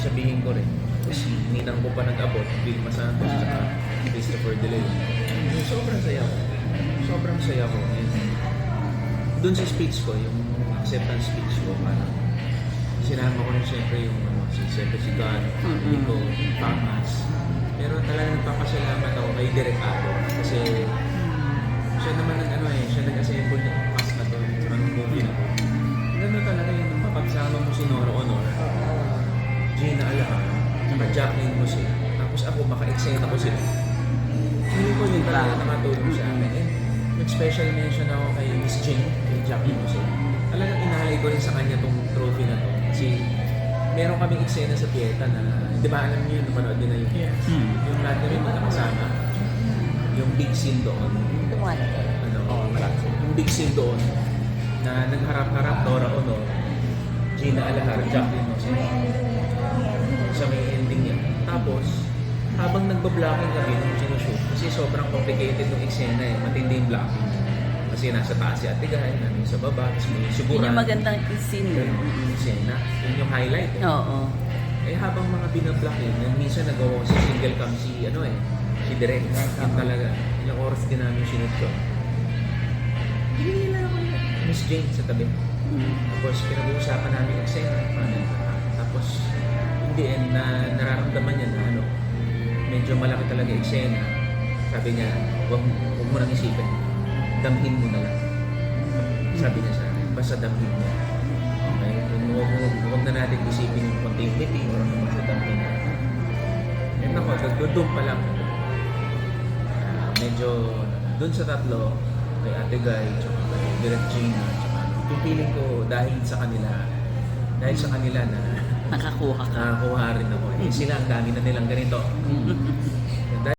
sabihin ko rin. Tapos ninang ko pa nag-abot, Vilma Santos, tsaka Christopher De Leon. Sobrang saya ko. Sobrang saya ko. And doon sa speech ko, yung acceptance speech ko, parang sinama ko rin siyempre yung ano, si siyempre si God, Mm-mm. Nico, Pamas. Pero talagang nagpapasalamat ako kay Direk Abo kasi siya naman ang ano eh, siya nag-assemble ng cast na to, ng movie na to. Gano'n talaga yun, mapagsama mo si Honor, Gina Alahar, saka Jacqueline mo sila. Tapos ako, maka-excited ako sila. Hindi ko yun talaga nakatulong sa amin. And nag-special mention ako kay Miss Jane, kay Jacqueline mo sila. Talagang inalay ko rin sa kanya tong trophy na to. Kasi meron kaming eksena sa Pieta na, di ba alam niyo yun, napanood din na yung Hmm. yung lahat kami magkakasama. Yung big scene doon. Tumalat. Ano, yung big scene doon na nagharap-harap Nora Honor, Gina Alahar, Jacqueline Mosin. Sa may ending niya. Tapos, habang nagbablocking kami nung sinushoot, kasi sobrang complicated yung eksena eh, matindi yung blocking. Kasi nasa taas si Ate Guy, namin sa baba, tapos may Yun siguran. yung magandang scene. Yun yung eksena. Yun yung highlight eh. Oo. Eh habang mga binablock yun, yung minsan nagawa ko sa single cam si ano eh, si Direk. Yung talaga, ilang oras din namin sinut ko. Hinihila ako ni Miss Jane sa tabi. Mm. Tapos pinag-uusapan namin yung eksena. Paano, tapos hindi end na nararamdaman niya na ano, medyo malaki talaga eksena. Sabi niya, huwag, huwag mo nang isipin. Damhin mo na lang. Sabi niya sa akin, basta damhin mo. Okay? Huwag, huwag, huwag na natin isipin yung continuity or ano basta damhin mo. And ako, doon- pa lang. Ah, medyo, doon sa tatlo, kay Ate Guy, tsaka kay Direct Gina, tsaka ano, ko dahil sa kanila, dahil sa kanila na Nakakuha ka. Nakakuha rin ako. Eh. Sila, ang dami na nilang ganito. Mm.